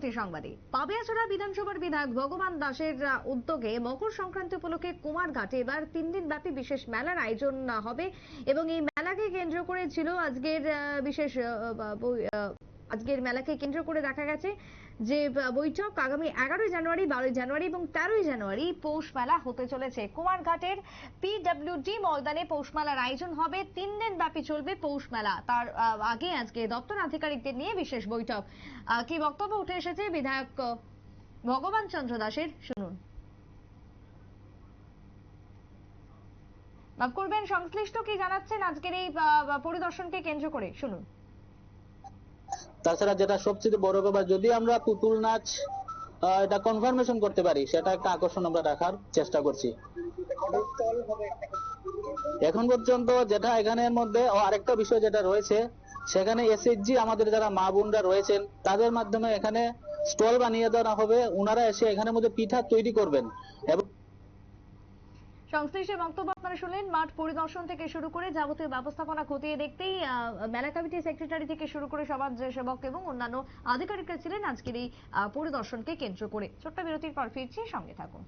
পরবর্তী সংবাদে পাবিয়াছড়া বিধানসভার বিধায়ক ভগবান দাসের উদ্যোগে মকর সংক্রান্তি উপলক্ষে কুমারঘাটে এবার তিন দিন ব্যাপী বিশেষ মেলার আয়োজন হবে এবং এই মেলাকে কেন্দ্র করে ছিল আজকের বিশেষ আজকের মেলাকে কেন্দ্র করে দেখা গেছে যে বৈঠক আগামী এগারোই জানুয়ারি, বারোই জানুয়ারি এবং তেরোই জানুয়ারি পৌষ মেলা হতে চলেছে। কুমারঘাটের পিডব্লিউডি ময়দানে পৌষ মেলার আয়োজন হবে। তিন দিন ব্যাপী চলবে পৌষ মেলা তার আগে আজকে দপ্তর আধিকারিকদের নিয়ে বিশেষ বৈঠক। কি বক্তব্য উঠে এসেছে বিধায়ক ভগবান চন্দ্র দাসের শুনুন। মাফ করবেন, সংশ্লিষ্ট কি জানাচ্ছেন আজকের এই পরিদর্শনকে কেন্দ্র করে? শুনুন। তাছাড়া যেটা সবচেয়ে বড় ব্যাপার, যদি আমরা পুতুল নাচ এটা কনফার্মেশন করতে পারি, সেটা একটা আকর্ষণ আমরা রাখার চেষ্টা করছি। এখন পর্যন্ত যেটা এখানের মধ্যে আরেকটা বিষয় যেটা রয়েছে, সেখানে এসএইচজি আমাদের যারা মা বোনরা রয়েছেন, তাদের মাধ্যমে এখানে স্টল বানিয়ে দেওয়া হবে। ওনারা এসে এখানের মধ্যে পিঠা তৈরি করবেন। এবং সংশ্লিষ্ট বক্তব্য আপনারা শুনলেন। মাঠ পরিদর্শন থেকে শুরু করে যাবতীয় ব্যবস্থাপনা খতিয়ে দেখতেই মেলা কমিটির সেক্রেটারি থেকে শুরু করে সমাজ সেবক এবং অন্যান্য আধিকারিকরা ছিলেন আজকের এই পরিদর্শনকে কেন্দ্র করে। ছোট্ট বিরতির পর ফিরছি, সঙ্গে থাকুন।